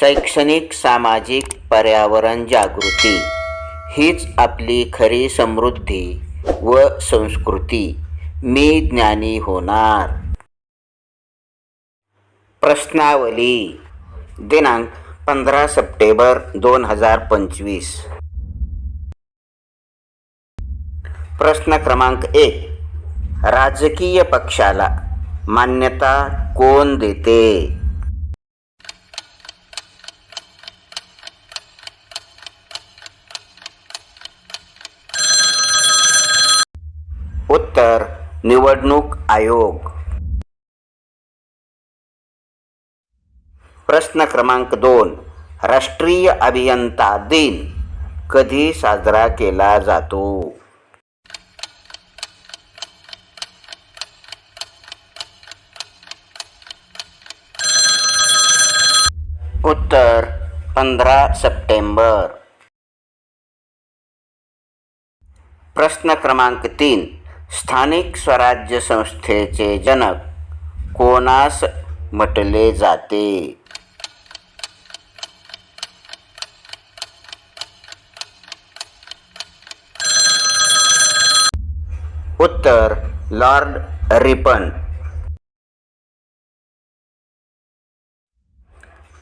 शैक्षणिक सामाजिक पर्यावरण जागृती. हीच आपली खरी समृद्धी व संस्कृती. मी ज्ञानी होणार. प्रश्नावली. दिनांक पंधरा सप्टेंबर दोन हजार पंचवीस. प्रश्न क्रमांक एक. राजकीय पक्षाला मान्यता कोण देते? उत्तर निवडणूक आयोग. प्रश्न क्रमांक दोन. राष्ट्रीय अभियंता दिन कधी साजरा केला जातो? उत्तर पंधरा सप्टेंबर. प्रश्न क्रमांक तीन. स्थानिक स्वराज्य संस्थेचे जनक कोणास म्हटले जाते. उत्तर लॉर्ड रिपन.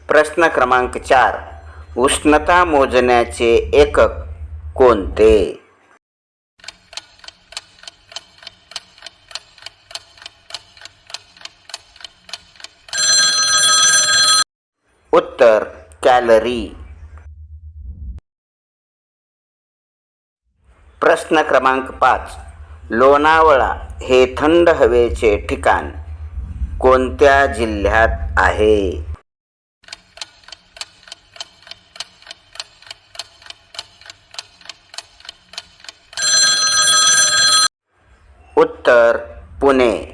प्रश्न क्रमांक चार. उष्णता मोजण्याचे एकक कोणते? उत्तर कॅलरी. प्रश्न क्रमांक पाच. लोणावळा हे थंड हवेचे ठिकाण कोणत्या जिल्ह्यात आहे? उत्तर पुणे.